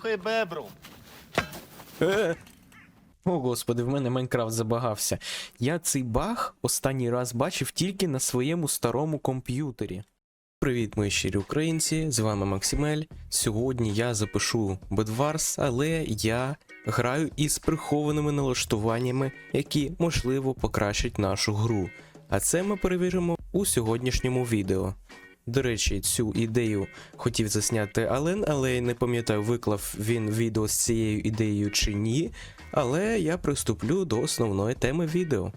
Нюхай бебру. Е. О, господи, в мене Майнкрафт забагався. Я цей баг останній раз бачив тільки на своєму старому комп'ютері. Привіт, мої щирі українці! З вами Максимель. Сьогодні я запишу Bedwars, але я граю із прихованими налаштуваннями, які можливо покращать нашу гру. А це ми перевіримо у сьогоднішньому відео. До речі, цю ідею хотів засняти Ален, але я не пам'ятаю, виклав він відео з цією ідеєю чи ні. Але я приступлю до основної теми відео.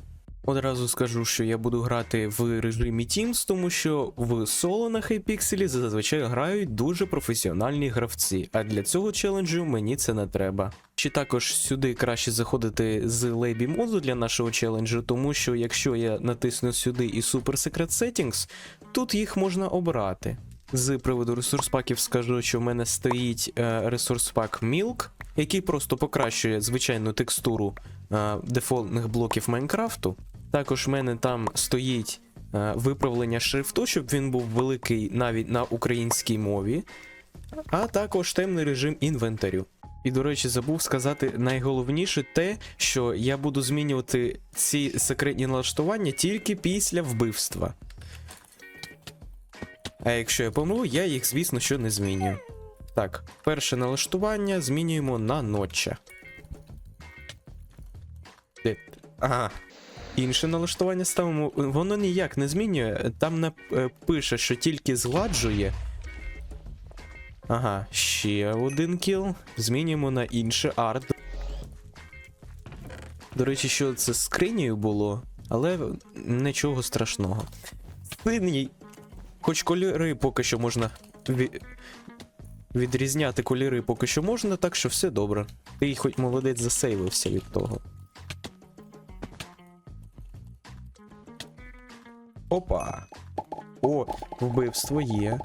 Одразу скажу, що я буду грати в режимі Teams, тому що в соло на Hypixel зазвичай грають дуже професіональні гравці, а для цього челенджу мені це не треба. Чи також сюди краще заходити з лейбі моду для нашого челенджу, тому що якщо я натисну сюди і Super Secret Settings, тут їх можна обрати. З приводу ресурс-паків скажу, що в мене стоїть е, ресурс-пак Milk, який просто покращує звичайну текстуру е, дефолтних блоків Майнкрафту. Також в мене там стоїть е, виправлення шрифту, щоб він був великий навіть на українській мові, а також темний режим інвентарю. І, до речі, забув сказати найголовніше те, що я буду змінювати ці секретні налаштування тільки після вбивства. А якщо я помру, я їх, звісно, що не змінюю. Так, перше налаштування змінюємо на ноча. Ага. Інше налаштування ставимо. Воно ніяк не змінює. Там нап... е, пише, що тільки згладжує. Ага, ще один кіл. Змінюємо на інше арт. До речі, що це з було, але нічого страшного. Синій. Хоч кольори поки що можна. Відрізняти кольори поки що можна, так що все добре. Ти хоч молодець засейвився від того. Опа. О, вбивство є.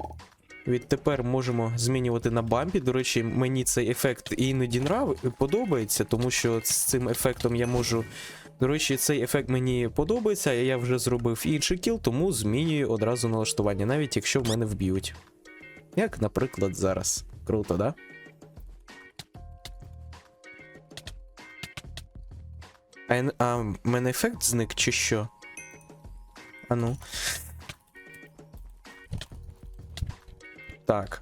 Відтепер можемо змінювати на бампі. До речі, мені цей ефект іноді нрав... подобається, тому що з цим ефектом я можу. До речі, цей ефект мені подобається, я вже зробив інший кіл, тому змінюю одразу налаштування, навіть якщо в мене вб'ють. Як, наприклад, зараз. Круто, да? А, а в мене ефект зник чи що? А ну. Так.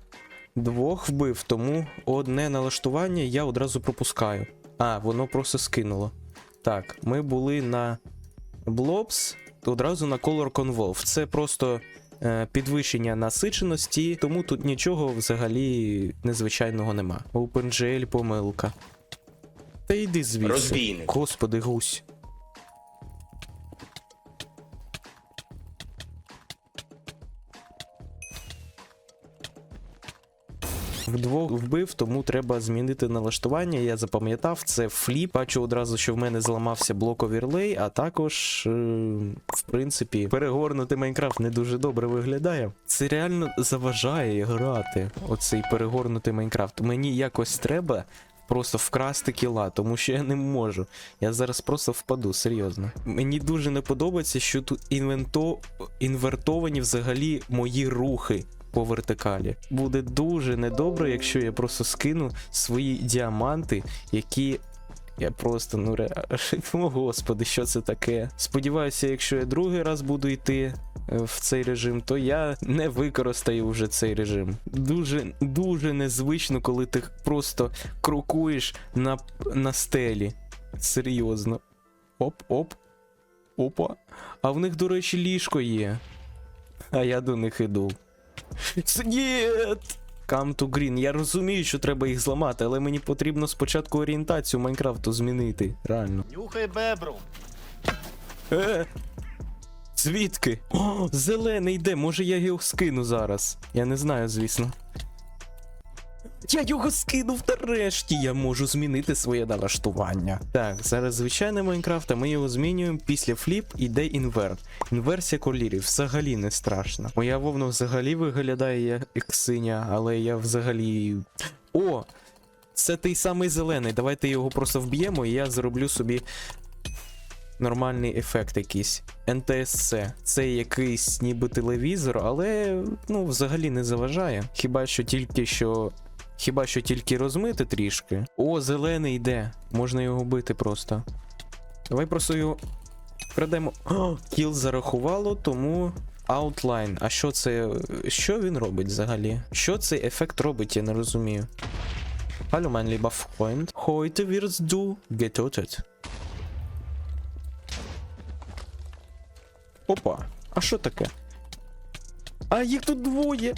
Двох вбив, тому одне налаштування я одразу пропускаю. А, воно просто скинуло. Так, ми були на Blobs, одразу на Color Convolve. Це просто е, підвищення насиченості, тому тут нічого взагалі незвичайного нема. OpenGL помилка. Та йди звідси. Розбійник. Господи, гусь. Вдвох вбив, тому треба змінити налаштування. Я запам'ятав, це фліп. Бачу одразу, що в мене зламався блок оверлей, а також, е, в принципі, перегорнути Майнкрафт не дуже добре виглядає. Це реально заважає грати. Оцей перегорнутий Майнкрафт. Мені якось треба просто вкрасти кіла, тому що я не можу. Я зараз просто впаду, серйозно. Мені дуже не подобається, що тут інвенто... інвертовані взагалі мої рухи по вертикалі. Буде дуже недобре, якщо я просто скину свої діаманти, які. Я просто, ну ре... О, господи, що це таке? Сподіваюся, якщо я другий раз буду йти е, в цей режим, то я не використаю вже цей режим. Дуже дуже незвично, коли ти просто крокуєш на, на стелі. Серйозно. Оп-оп. Опа. А в них, до речі, ліжко є. А я до них іду. Нет! Come to Green. Я розумію, що треба їх зламати, але мені потрібно спочатку орієнтацію Майнкрафту змінити. Реально. Нюхай бебру. Е! Звідки? О, зелений йде, може я його скину зараз. Я не знаю, звісно. Я його скинув нарешті. Я можу змінити своє налаштування. Так, зараз звичайний Майнкрафт, а ми його змінюємо. Після фліп іде інверт. Інверсія кольорів взагалі не страшна. Моя вовна взагалі виглядає як синя, але я взагалі. О! Це той самий зелений. Давайте його просто вб'ємо, і я зроблю собі нормальний ефект якийсь. НТСЦ. Це якийсь ніби телевізор, але ну, взагалі не заважає. Хіба що тільки що Хіба що тільки розмити трішки. О, зелений йде. Можна його бити просто. Давай просто його крадемо. О, кіл зарахувало, тому. Outline. А що це. Що він робить взагалі? Що цей ефект робить, я не розумію. Hallo mein lieber Freund. Heute wirst du getötet. Опа, а що таке? А їх тут двоє.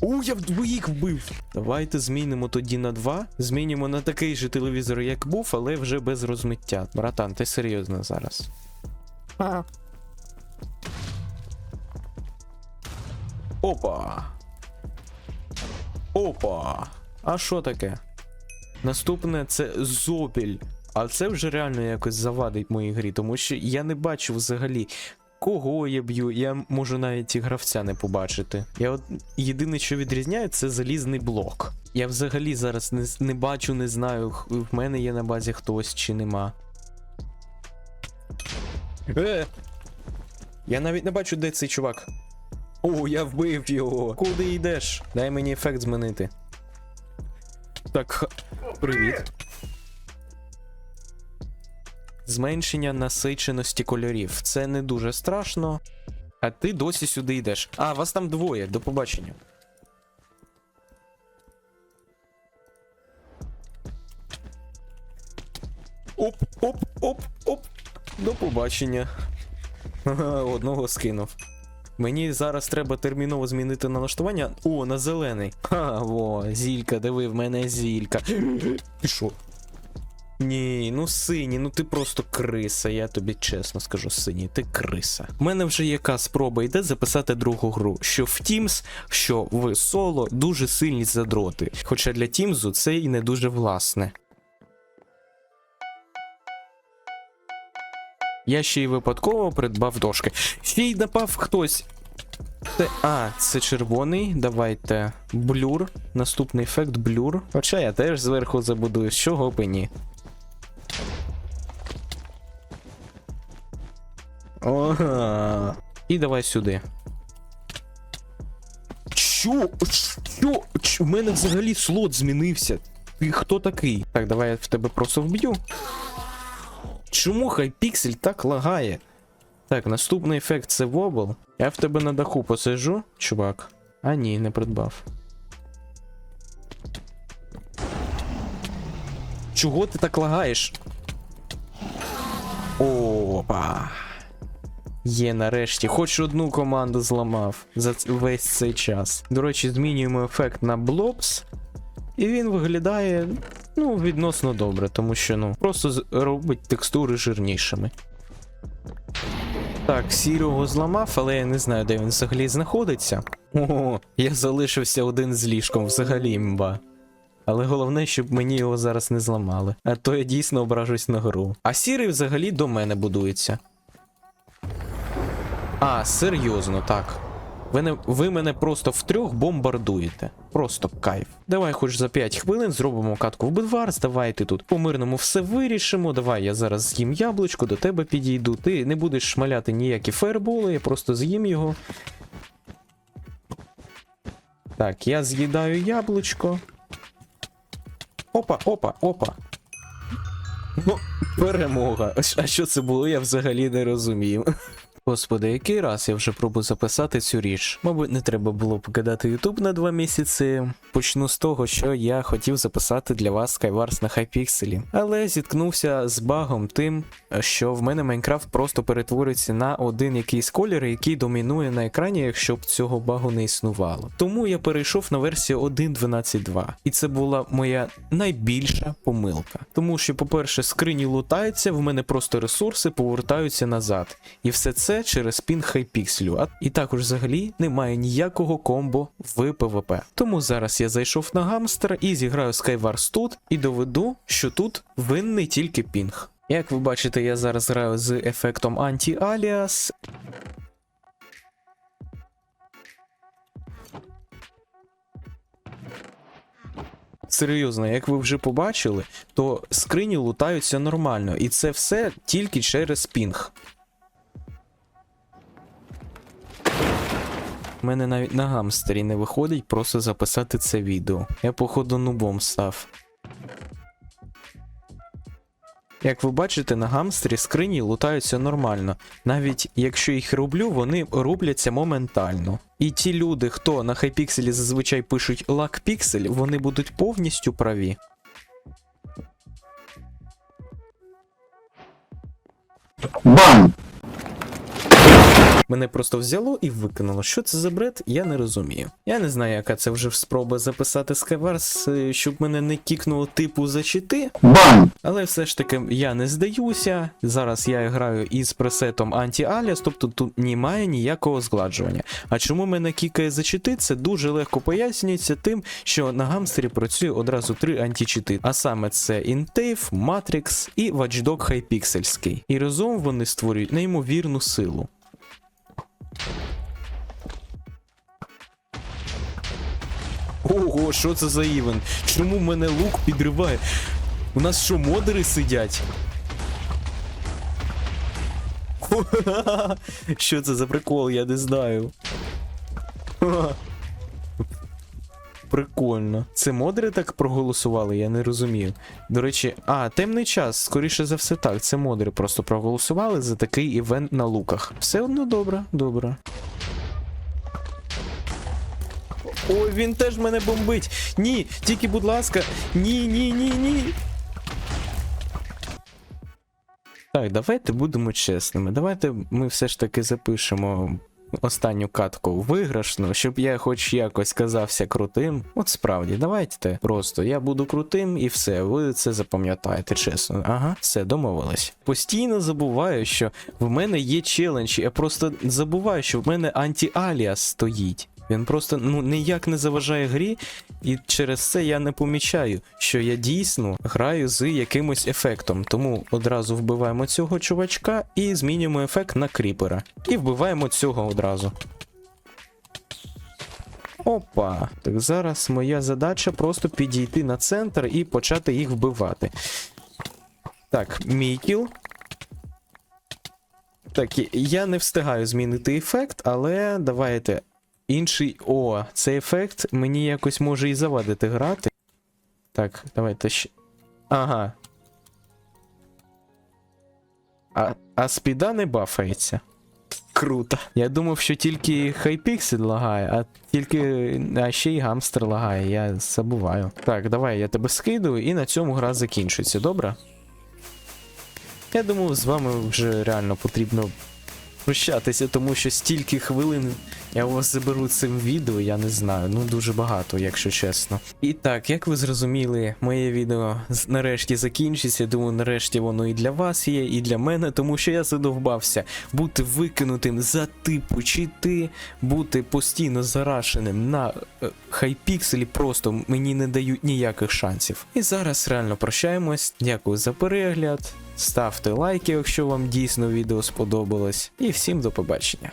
У, я двоїх вбив. Давайте змінимо тоді на два. Змінимо на такий же телевізор, як був, але вже без розмиття. Братан, ти серйозно зараз. А. Опа. Опа. А що таке? Наступне це зопіль. А це вже реально якось завадить моїй грі, тому що я не бачу взагалі, кого я б'ю. Я можу навіть і гравця не побачити. Я от єдине, що відрізняє, це залізний блок. Я взагалі зараз не, не бачу, не знаю, в мене є на базі хтось чи нема. Е! Я навіть не бачу, де цей чувак. О, я вбив його. Куди йдеш? Дай мені ефект змінити. Так, привіт. Зменшення насиченості кольорів. Це не дуже страшно. А ти досі сюди йдеш. А, вас там двоє. До побачення. Оп, оп, оп, оп. До побачення. Одного скинув. Мені зараз треба терміново змінити налаштування. О, на зелений. Ха, во, зілька, диви, в мене зілька. Що? Ні, ну синій, ну ти просто криса, я тобі чесно скажу, синій, ти криса. У мене вже яка спроба йде записати другу гру, що в Teams, що в соло дуже сильні задроти. Хоча для Тімзу це і не дуже власне. Я ще й випадково придбав дошки. Ще й напав хтось. Це, а, це червоний. Давайте. Блюр. Наступний ефект блюр. Хоча я теж зверху забудую, з чого б і ні. Ага. І давай сюди. Що? Що? Ч- У мене взагалі слот змінився. Ти хто такий? Так, давай я в тебе просто вб'ю. Чому хайпіксель так лагає? Так, наступний ефект це вобл. Я в тебе на даху посижу, чувак. А ні, не придбав. Чого ти так лагаєш? Опа. Є нарешті, хоч одну команду зламав за весь цей час. До речі, змінюємо ефект на Blobs. І він виглядає ну, відносно добре, тому що ну, просто робить текстури жирнішими. Так, сірого зламав, але я не знаю, де він взагалі знаходиться. Ого, я залишився один з ліжком, взагалі імба. Але головне, щоб мені його зараз не зламали. А то я дійсно ображусь на гру. А сірий взагалі до мене будується. А, серйозно, так. Ви, не, ви мене просто втрьох бомбардуєте. Просто кайф. Давай хоч за 5 хвилин зробимо катку в Бедварс, давай ти тут по-мирному все вирішимо. Давай я зараз з'їм яблучко, до тебе підійду. Ти не будеш шмаляти ніякі фаерболи, я просто з'їм його. Так, я з'їдаю яблучко. Опа, опа, опа. Ну, перемога. А що це було, я взагалі не розумію. Господи, який раз я вже пробую записати цю річ. Мабуть, не треба було покидати YouTube на два місяці. Почну з того, що я хотів записати для вас Skywars на Hypixel, але зіткнувся з багом тим, що в мене Майнкрафт просто перетворюється на один якийсь колір, який домінує на екрані, якщо б цього багу не існувало. Тому я перейшов на версію 1.12.2. І це була моя найбільша помилка. Тому що, по-перше, скрині лутаються, в мене просто ресурси повертаються назад. І все це через пін хайпікселю. І також взагалі немає ніякого комбо в ПВП. Тому зараз я зайшов на гамстера і зіграю Skywars тут і доведу, що тут винний тільки пінг. Як ви бачите, я зараз граю з ефектом Anti-Alias. Серйозно, як ви вже побачили, то скрині лутаються нормально, і це все тільки через пінг. Мене навіть на гамстері не виходить просто записати це відео. Я, походу, нубом став. Як ви бачите, на гамстері скрині лутаються нормально. Навіть якщо їх роблю, вони рубляться моментально. І ті люди, хто на хайпікселі зазвичай пишуть лакпіксель, вони будуть повністю праві. Бам! Мене просто взяло і викинуло. Що це за бред, я не розумію. Я не знаю, яка це вже спроба записати Skywars, е, щоб мене не кікнуло типу за чити, Бам! але все ж таки я не здаюся. Зараз я граю із пресетом Anti-Alias, тобто тут немає ніякого згладжування. А чому мене кікає за чити, це дуже легко пояснюється тим, що на гамстері працює одразу три античити. А саме це Intave, Matrix і Watchdog Hypixelський. І разом вони створюють неймовірну силу. Ого, що це за івент? Чому мене лук підриває? У нас що, модери сидять? Що це за прикол, я не знаю. Прикольно. Це модери так проголосували, я не розумію. До речі, а, темний час, скоріше за все так. Це модери просто проголосували за такий івент на луках. Все одно добре, добре. Ой, він теж мене бомбить. Ні, тільки, будь ласка, ні, ні, ні, ні. Так, давайте будемо чесними. Давайте ми все ж таки запишемо останню катку виграшну, щоб я хоч якось казався крутим. От справді, давайте просто я буду крутим і все, ви це запам'ятаєте, чесно. Ага, все, домовились. Постійно забуваю, що в мене є челендж. Я просто забуваю, що в мене анті-аліас стоїть. Він просто ну ніяк не заважає грі, і через це я не помічаю, що я дійсно граю з якимось ефектом. Тому одразу вбиваємо цього чувачка і змінюємо ефект на кріпера. І вбиваємо цього одразу. Опа. Так зараз моя задача просто підійти на центр і почати їх вбивати. Так, мій кіл. Так, я не встигаю змінити ефект, але давайте. Інший. О, цей ефект мені якось може і завадити грати. Так, давайте ще. Ага. А, а спіда не бафається. Круто. Я думав, що тільки хайпіксель лагає, а тільки. А ще й гамстер лагає, я забуваю. Так, давай я тебе скидую, і на цьому гра закінчиться, добре? Я думаю, з вами вже реально потрібно прощатися, тому що стільки хвилин я у вас заберу цим відео, я не знаю. Ну дуже багато, якщо чесно. І так, як ви зрозуміли, моє відео нарешті закінчиться. Думаю, нарешті воно і для вас є, і для мене, тому що я задовбався бути викинутим за типу чити, бути постійно зарашеним на е, хайпікселі, просто мені не дають ніяких шансів. І зараз реально прощаємось. Дякую за перегляд. Ставте лайки, якщо вам дійсно відео сподобалось. І всім до побачення.